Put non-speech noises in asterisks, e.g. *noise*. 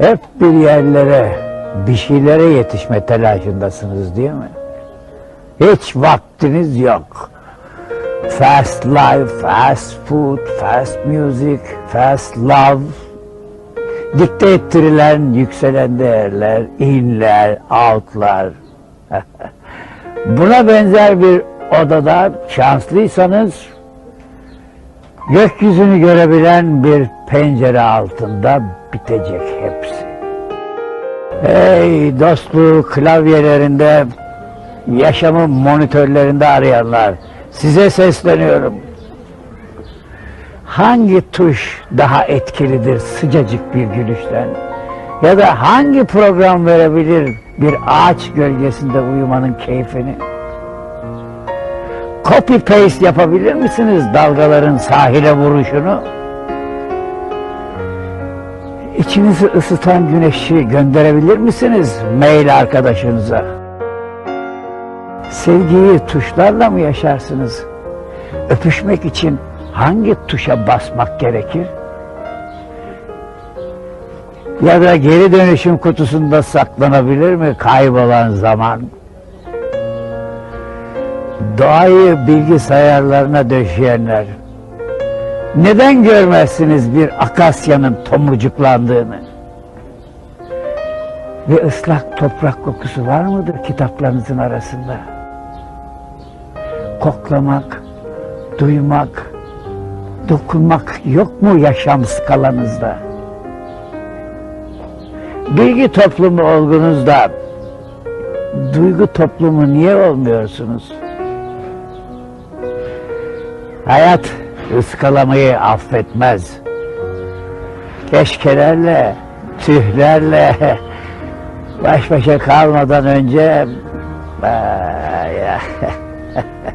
Hep bir yerlere, bir şeylere yetişme telaşındasınız değil mi? Hiç vaktiniz yok. Fast life, fast food, fast music, fast love. Dikte ettirilen yükselen değerler, inler, outlar. *laughs* Buna benzer bir odada şanslıysanız gökyüzünü görebilen bir pencere altında bitecek hepsi. Hey dostluğu klavyelerinde, yaşamı monitörlerinde arayanlar, size sesleniyorum. Hangi tuş daha etkilidir sıcacık bir gülüşten? Ya da hangi program verebilir bir ağaç gölgesinde uyumanın keyfini? Copy paste yapabilir misiniz dalgaların sahile vuruşunu? İçinizi ısıtan güneşi gönderebilir misiniz mail arkadaşınıza? Sevgiyi tuşlarla mı yaşarsınız? Öpüşmek için hangi tuşa basmak gerekir? Ya da geri dönüşüm kutusunda saklanabilir mi kaybolan zaman? Doğayı bilgisayarlarına döşeyenler, neden görmezsiniz bir akasyanın tomurcuklandığını? Bir ıslak toprak kokusu var mıdır kitaplarınızın arasında? Koklamak, duymak, dokunmak yok mu yaşam skalanızda? Bilgi toplumu olgunuzda duygu toplumu niye olmuyorsunuz? Hayat ıskalamayı affetmez. Keşkelerle, tühlerle baş başa kalmadan önce Ay, ya. *laughs*